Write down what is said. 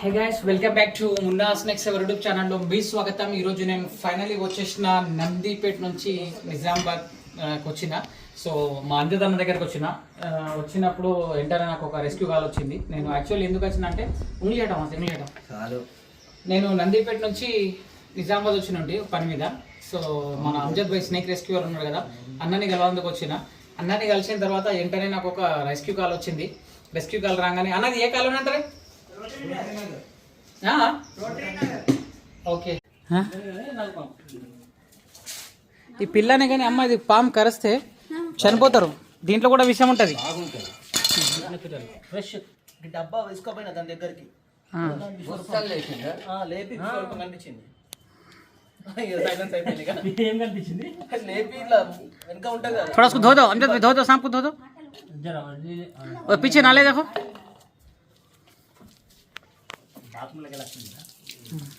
Hey guys welcome back to Munna snacks ever YouTube ఛానల్లో మీ స్వాగతం. ఈరోజు నేను ఫైనలీ వచ్చేసిన నందిపేట నుంచి నిజామాబాద్ వచ్చిన. సో మా అంజదన్న దగ్గరకు వచ్చిన. వచ్చినప్పుడు వెంటనే నాకు ఒక రెస్క్యూ కాల్ వచ్చింది. నేను యాక్చువల్లీ ఎందుకు వచ్చిన అంటే ఉంగిలేయడం అంతే ఉంగిలేయడం చాలు. నేను నందిపేట నుంచి నిజామాబాద్ వచ్చినండి పని మీద. సో మన అంజద్ భాయ్ స్నేక్ రెస్క్యూవర్ ఉన్నాడు కదా అన్నని కలవందుకు వచ్చిన. అన్నని కలిసిన తర్వాత వెంటనే నాకు ఒక రెస్క్యూ కాల్ వచ్చింది. రెస్క్యూ కాల్ రాగానే అన్నది ఏ కాల్ అంటారే? ఓకే ఈ పిల్లనే కానీ అమ్మ ఇది పాము కరిస్తే చనిపోతారు దీంట్లో కూడా విషయం ఉంటుంది ఫ్రెష్ ఈ డబ్బా వేసుకోపోయినా దాని దగ్గరికి ఆ, లేపి విశ్వరూపం కనిపించింది ఇక silence అయిపోయింది ఇక. ఏం కనిపించింది లేపి ఇట్లా వెనక ఉంటుంది కదా थोड़ा उसको धो दो अंजद भाई धो दो सांप को धो दो జరా और पीछे नाले देखो బాత్రూంలోకి వెళ్ళి